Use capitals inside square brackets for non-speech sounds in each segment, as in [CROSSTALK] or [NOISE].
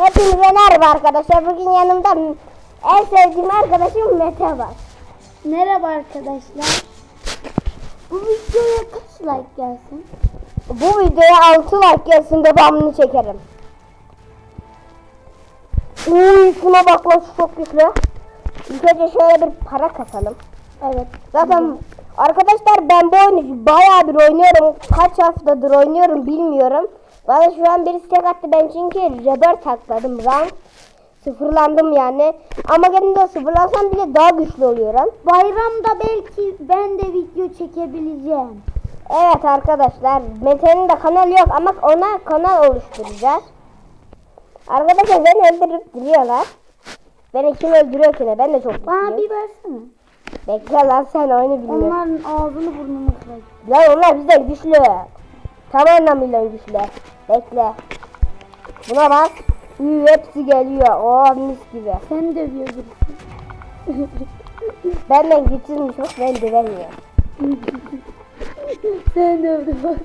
Hepinize merhaba arkadaşlar. Bugün yanımda en sevdiğim arkadaşım Mete var. Merhaba arkadaşlar. Bu videoya kaç like gelsin? Bu videoya 6 like gelsin devamını çekerim. Uy şuna bak lan şu çok güçlü. İlk önce şöyle bir para kasalım. Evet. Zaten arkadaşlar ben bu oyunu bayağı bir oynuyorum. Kaç haftadır oynuyorum bilmiyorum. Bana şu an birisi tek attı ben çünkü rebel takladım. Rank sıfırlandım yani. Ama gene de sıfırlansam bile daha güçlü oluyorum. Bayramda belki ben de video çekebileceğim. Evet arkadaşlar Mete'nin de kanal yok ama ona kanal oluşturacağız. Arkadaşlar beni öldürüp duruyorlar. Beni kim öldürüyor ki ne? Ben de çok Bana güçlüyüm. bir versene. Bekle lan sen oyunu bilmiyorsun. Onların ağzını burnunu kıracağım. Lan onlar bizden güçlü. Tam anlamıyla güçlü. Bekle. Buna bak. Üy, hepsi geliyor. Oo mis gibi. Sen dövüyor birisi. [LAUGHS] Benden güçsüzmüş bak ben dövemiyorum. [LAUGHS] Sen dövdü bak.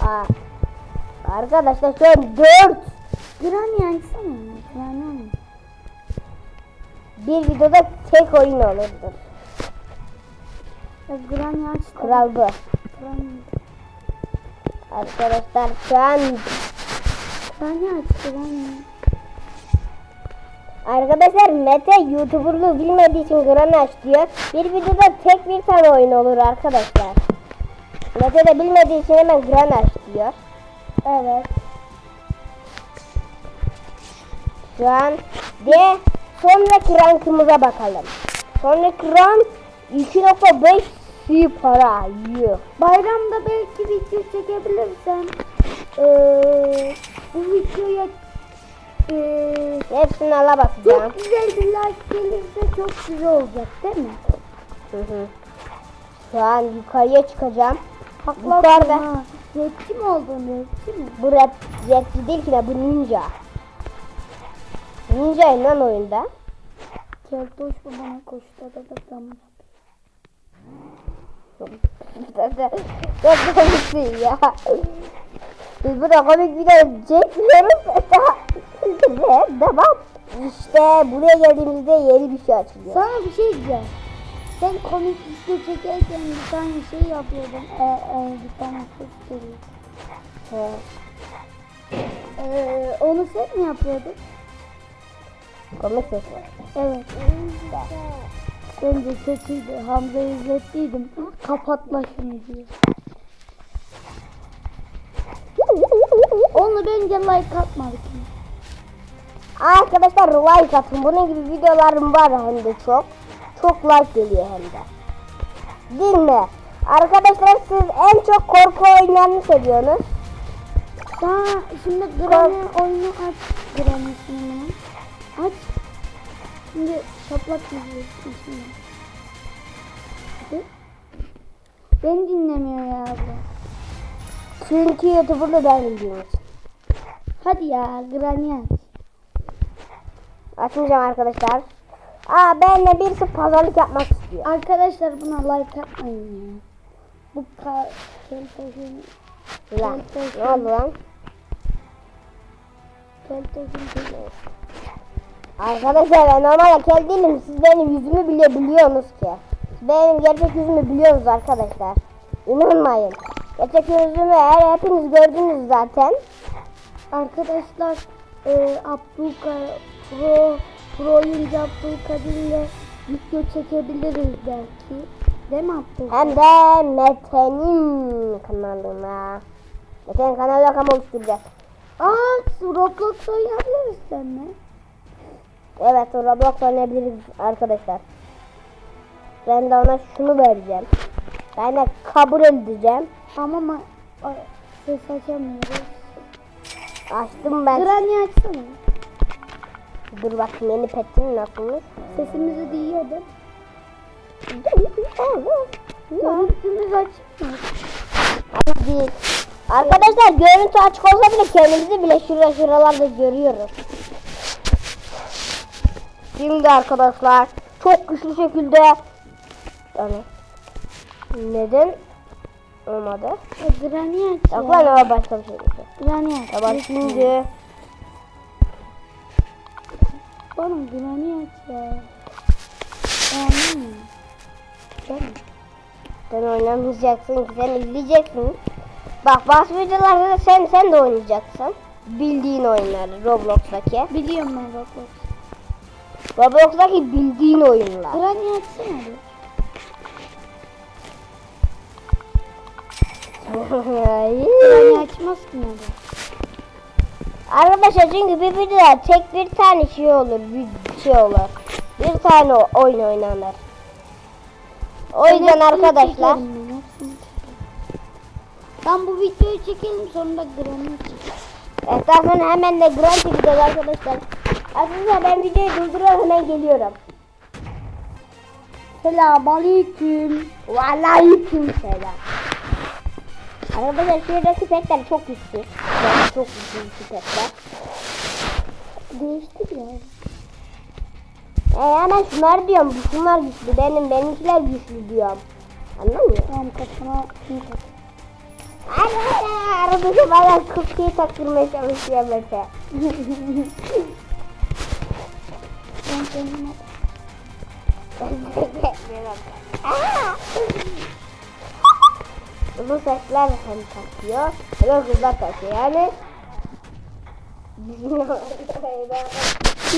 Aa. Arkadaşlar şu an 4 Granny açsana. Granny. bir videoda tek oyun olurdur. Ya Granny. Kural bu. Granny. Arkadaşlar şu an Granny aç. Granny. arkadaşlar Mete YouTuber'lığı bilmediği için Granny aç diyor. Bir videoda tek bir tane oyun olur arkadaşlar. Mete de bilmediği için hemen Granny aç diyor. Evet. Şu an de sonraki rankımıza bakalım. Sonraki rank 2.5 si para. Yuh. Bayramda belki video çekebilirsem eee bu videoya eee Hepsini ala basacağım. çok güzel bir like gelirse çok güzel olacak değil mi? Hı hı. Şu an yukarıya çıkacağım. Haklı Yukarıda. ha. Rapçi mi oldun rapçi mi? Bu rap, rapçi değil ki de bu ninja. Ninja lan oyunda. Keltoş bu bana koştu da da tamam. Çok [LAUGHS] komiksin ya. Biz burada komik video çekmiyoruz. [LAUGHS] Ve devam. İşte buraya geldiğimizde yeni bir şey açılıyor. Sana bir şey diyeceğim. Sen komik video çekerken bir tane şey yapıyordun. E, e, bir tane ses geliyor. He. Ee, onu sen mi yapıyordun? Komik sesi. Evet. Bence kötüydü. Hamza'yı izlettiydim. Kapatma şunu diye. Onu bence like atmadık. Arkadaşlar like atın. Bunun gibi videolarım var hem de çok. Çok like geliyor hem de. Mi? Arkadaşlar siz en çok korku oyunlarını seviyorsunuz. Daha şimdi Granny oyunu aç. Granny. Aç. Şimdi şaplak izliyorsun şimdi. Hadi. Beni dinlemiyor ya abla. Çünkü YouTuber'da ben bildiğim için. Hadi ya Granny aç. Açmayacağım arkadaşlar. Aa benle birisi pazarlık yapmak istiyor. Arkadaşlar buna like atmayın ya. Bu ka keltoşun Lan ne oldu lan? keltoşun kızı. Arkadaşlar ben normalde kel değilim. Siz benim yüzümü bile biliyorsunuz ki. Benim gerçek yüzümü biliyorsunuz arkadaşlar. İnanmayın. Gerçek yüzümü eğer hepiniz gördünüz zaten. Arkadaşlar e, Abdülkadir Pro Pro oyuncu Abdülkadir ile video çekebiliriz belki. Değil mi Abdülkadir? Hem de Mete'nin kanalına. Mete'nin kanalı yok ama oluşturacak. Aa Roblox oynayabiliriz seninle. Evet Roblox oynayabiliriz arkadaşlar. Ben de ona şunu vereceğim. Ben de kabul edeceğim. Ama ma ses açamıyoruz. Açtım ben. Granny açsana. Dur bakayım yeni petin nasılmış. Sesimizi duyuyor değil [LAUGHS] mi? Görüntümüz açık mı? Ama değil. Arkadaşlar görüntü açık olsa bile kendimizi bile şurada şuralarda görüyoruz. Şimdi arkadaşlar çok güçlü şekilde yani neden olmadı? E, Granny aç Yok ya. lan başka bir şey değil. Granny aç. Tamam şimdi Granny aç ya. Yani. Sen oynamayacaksın ki sen izleyeceksin. Bak bazı videolarda da sen sen de oynayacaksın. Bildiğin oyunları Roblox'taki. Biliyorum ben Roblox. Roblox'taki bildiğin oyunlar. Granny açsana bir. Granny açmaz ki nerede? Arkadaşlar çünkü bir videoda tek bir tane şey olur, bir şey olur. Bir tane oyun oynanır. O yüzden Hepsini arkadaşlar ben, bu videoyu çekelim sonra da Granny çekelim. evet, hemen de Grand çekeceğiz arkadaşlar. Arkadaşlar ben videoyu durduruyorum hemen geliyorum. Selamünaleyküm. Vallahi kimseler. Arkadaşlar şuradaki petler çok güçlü. Yani çok güçlü petler. Değiştir ya. E hemen şunlar diyorum. Şunlar güçlü. Benim benimkiler güçlü diyorum. Anladın mı? Tamam kafana şunu tak. Arkadaşlar bana kıpkıyı taktırmaya çalışıyor Mete. [LAUGHS] Kendime Uzun saçlar hem takıyor. Böyle kızlar takıyor yani.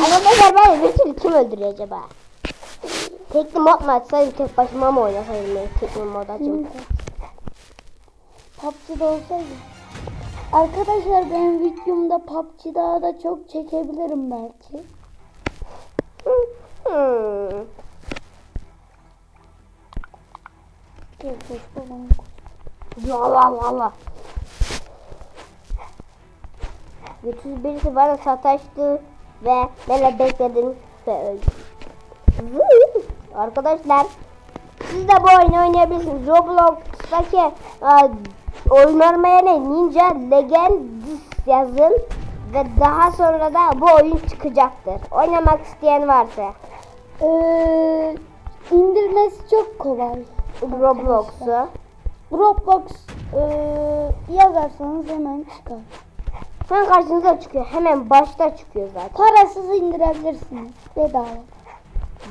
Arkadaşlar ben Richard'ı kim öldürüyor acaba? Tekli mod mu açsaydım tek başıma mı oynasaydım ben tekli mod açayım? PUBG'de olsaydı. Arkadaşlar benim videomda PUBG da çok çekebilirim belki. Hmm. Babam. Valla valla. Güçsüz bana sataştı ve beni bekledim ve öldü. Arkadaşlar siz de bu oyunu oynayabilirsiniz. Roblox'taki e, oyun oynamaya Ninja Legends yazın ve daha sonra da bu oyun çıkacaktır. Oynamak isteyen varsa Ee, indirmesi çok kolay. Roblox'u. Roblox ee, yazarsanız hemen çıkar. Hemen karşınıza çıkıyor. Hemen başta çıkıyor zaten. Parasız indirebilirsiniz. Bedava.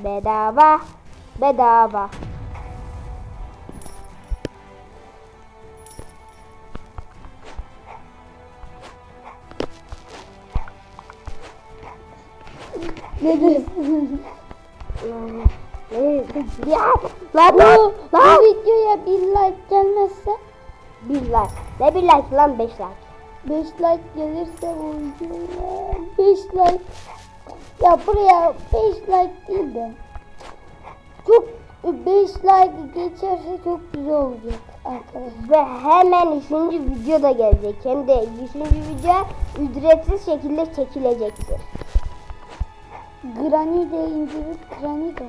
Bedava. Bedava. Nedir? [LAUGHS] ya lan bu, lan bu lan. videoya bir like gelmezse Bir like. Ne bir like lan beş like. 5 like gelirse bu videoya 5 like ya buraya 5 like değil de çok 5 like geçerse çok güzel olacak arkadaşlar. Ve hemen üçüncü video da gelecek. Hem de üçüncü video ücretsiz şekilde çekilecektir. Granny de indirip Granny de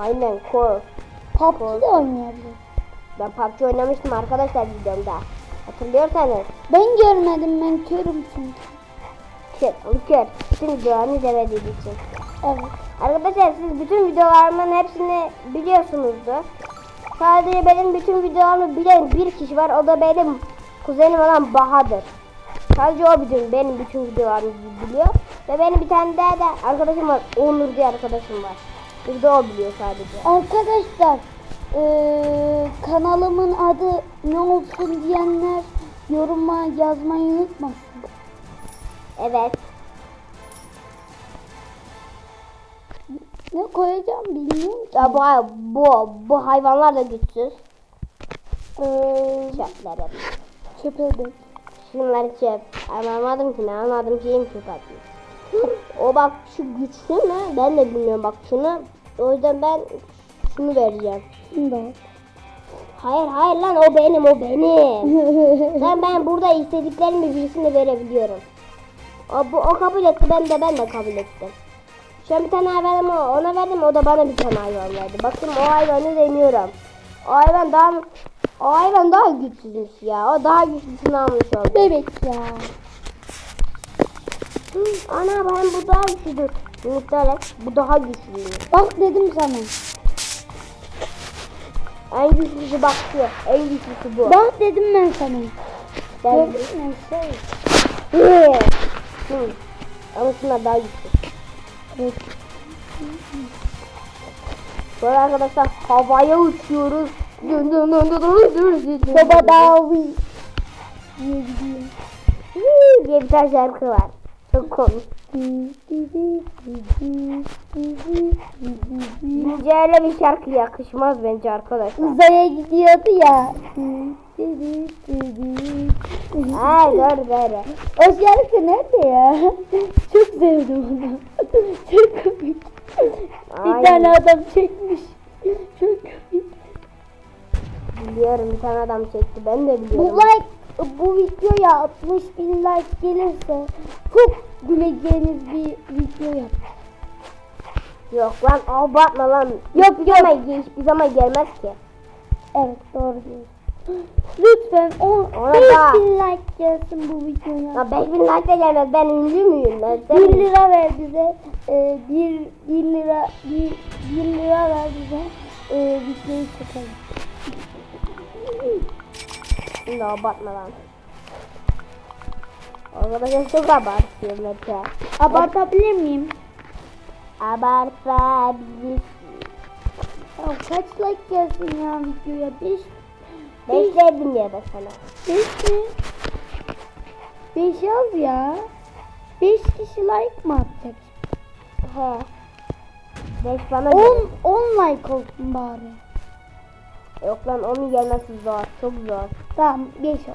Aynen kor. PUBG de oynayabilir. Ben PUBG oynamıştım arkadaşlar videomda. Hatırlıyorsanız. Ben görmedim ben körüm çünkü. Kör, kör. Bütün videolarını izlemediği için. Evet. Arkadaşlar siz bütün videolarımın hepsini biliyorsunuzdur. Sadece benim bütün videolarımı bilen bir kişi var. O da benim kuzenim olan Bahadır. Sadece o bütün benim bütün videolarımı biliyor. Ve benim bir tane daha da arkadaşım var. Onur diye arkadaşım var. Bir de o biliyor sadece. Arkadaşlar eee, kanalımın adı ne olsun diyenler yoruma yazmayı unutmasın. Evet. Ne koyacağım bilmiyorum ki. Ya bu, bu, bu hayvanlar da güçsüz. Eee Çöpler hep. dök. Şunları çöp. Anlamadım ki ne anladım ki yem çöp atmış. o bak şu güçlü mü? Ben de bilmiyorum bak şunu. O yüzden ben şunu vereceğim. Al. Hayır hayır lan o benim o benim. [LAUGHS] ben ben burada istediklerimi birisine verebiliyorum. O, bu, o kabul etti ben de ben de kabul ettim. Şu an bir tane hayvanım ona verdim o da bana bir tane hayvan verdi. Bakın o hayvanı deniyorum. O hayvan daha o hayvan daha güçsüzmüş ya. O daha güçlüsünü almış oldu. Bebek ya. Hı, Ana ben bu daha güçlüdür. Muhtemelen bu daha güçlüymüş. Bak dedim sana. En güçlüsü bak şu. En güçlüsü bu. Bak dedim ben sana. Ben Gördün mü? Şey. Hı. Hı. Ama şunlar daha güçlü. Evet. Böyle arkadaşlar havaya uçuyoruz. Dön dön dön dön dön dön dön dön. Baba davi. Diye gidiyor. Hii diye bir tane şarkı var. Çok komik. Güncelle bir şarkı yakışmaz bence arkadaşlar. Uzaya gidiyordu ya. Ay dur böyle. O şarkı nerede ya? Çok sevdim onu. Çok komik. Bir tane adam çekmiş. Çok komik. Biliyorum bir tane adam çekti ben de Bu biliyorum. like bu videoya 60 bin like gelirse çok güleceğiniz bir video yap. Yok lan abartma lan. Yok yok. Hiçbir zaman gelmez ki. Evet doğru diyorsun. Lütfen on, Ona 5 da- bin like gelsin bu videoya. Ya 5000 like de gelmez ben ünlü müyüm ben? 1 Sen lira ver bize. Ee, 1 1 lira 1, 1 lira ver bize. Ee, videoyu çekelim. Şimdi abartma lan. Arkadaşlar çok abartıyor Mete. Abartabilir miyim? Abartma bizi. Ya kaç like gelsin ya videoya? 5 Beş verdim ya ben sana. 5 mi? 5 az ya. 5 kişi like mı atacak? He. Beş bana 10 geldi. 10 like olsun bari. Yok lan onun gelmesi zor. Çok zor. Tamam 5 olsun.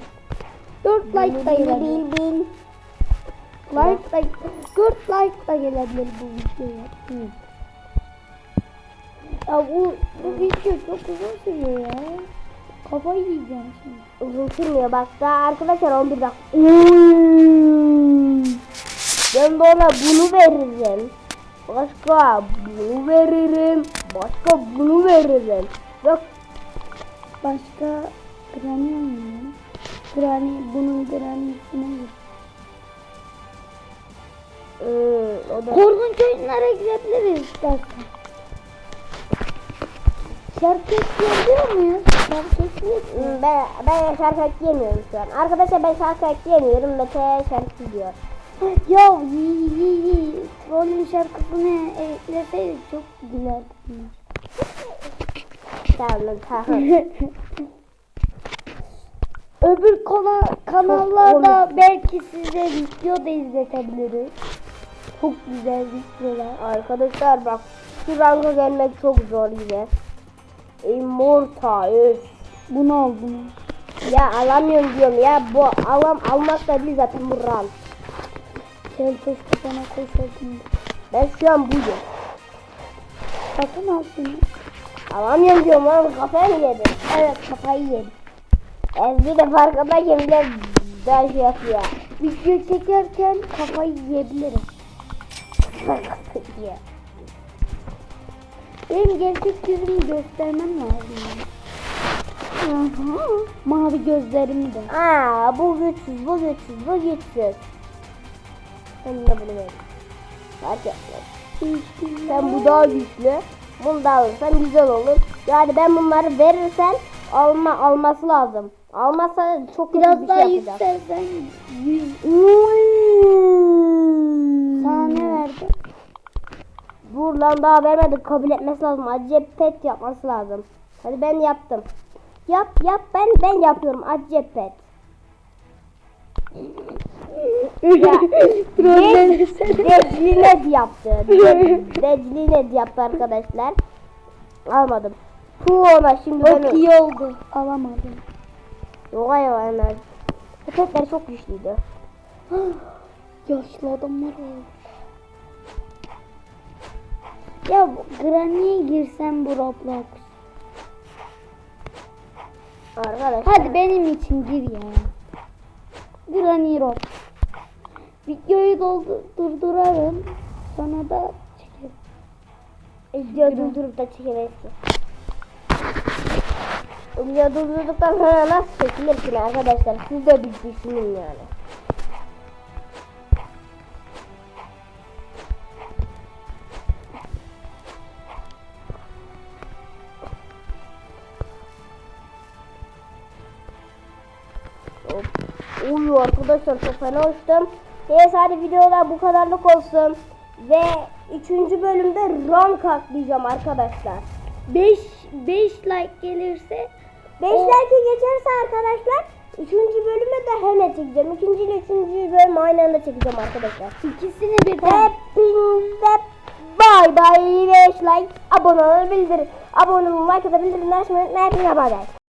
4 like da bil gelebilir. bil bil. Like da 4 like da gelebilir bu videoya. Hı. Ya bu, bu video çok uzun sürüyor ya. Kafayı yiyeceğim şimdi. Uzun sürmüyor bak daha arkadaşlar 11 dakika. Ben de ona bunu veririm. Başka bunu veririm. Başka bunu veririm. Yok Başka Granny oynayalım. Granny bunun Granny'sine gir. ee, o da Korkunç oyunlara girebiliriz istersen. Şarkı ekleyebiliyor muyuz? Şarkı ekleyebiliyor Hmm, ben, ben şarkı ekleyemiyorum şu an. Arkadaşlar ben şarkı ekleyemiyorum. Mete şarkı diyor. Ya iyi iyi iyi. Trollün şarkısını ekleseydik çok gülerdim. Tamam tamam. [LAUGHS] Öbür kona, kanallarda belki size video da izletebiliriz. Çok güzel videolar. Arkadaşlar bak şu ranga gelmek çok zor yine. Immortal. öf. Bunu al bunu. Ya alamıyorum diyorum ya. Bu alam almak da değil zaten bu rank. Keltoş kafana koşalım. Ben şu an buyum. Sakın al şunu. Alamıyorum diyorum lan kafaya mı yedin? Evet kafayı yedim. Ez bir de farkındayken bile daha şey yapıyor. Video çekerken kafayı yiyebilirim. Ya. [LAUGHS] Benim gerçek yüzümü göstermem lazım. yani. Aha, mavi gözlerimi de. Aa bu güçsüz bu güçsüz bu güçsüz. Ben de bunu veririm. Fark. Sen bu daha güçlü. Bunu da alırsan güzel olur. Yani ben bunları verirsen alma alması lazım. Almazsa çok Biraz bir daha şey yükselsen yüz sana ne verdi? Dur lan daha vermedik kabul etmesi lazım. Acı pet yapması lazım. Hadi ben yaptım. Yap yap ben ben yapıyorum acı pet. Trolleri sen- Declinet yaptı. De- Declinet yaptı arkadaşlar. Almadım. Tu ona şimdi ben... Çok iyi oldu. Alamadım. Hemen. Bu petler çok güçlüydü. [GASPS] Yaşlı adamlar var. Ya Granny'e girsem bu Roblox. Arkadaşlar. Hadi benim için gir ya. Granny Rob. Videoyu doldu, durdurarım. Sonra da çekerim. Video durdurup da çekemezsin. Video durdurduktan sonra nasıl çekilir ki arkadaşlar? Siz de bir düşünün yani. Uyu arkadaşlar çok fena uçtum. Neyse hadi videoda bu kadarlık olsun. Ve 3. bölümde rank atlayacağım arkadaşlar. 5 5 like gelirse 5 O- like geçerse arkadaşlar 3. bölüme de hemen çekeceğim. 2. ile 3. bölüm aynı anda çekeceğim arkadaşlar. ikisini birden Hepinize bay bay 5 like abone olun bildirin. Abone olun like atabilirim. Hepinize bay bay.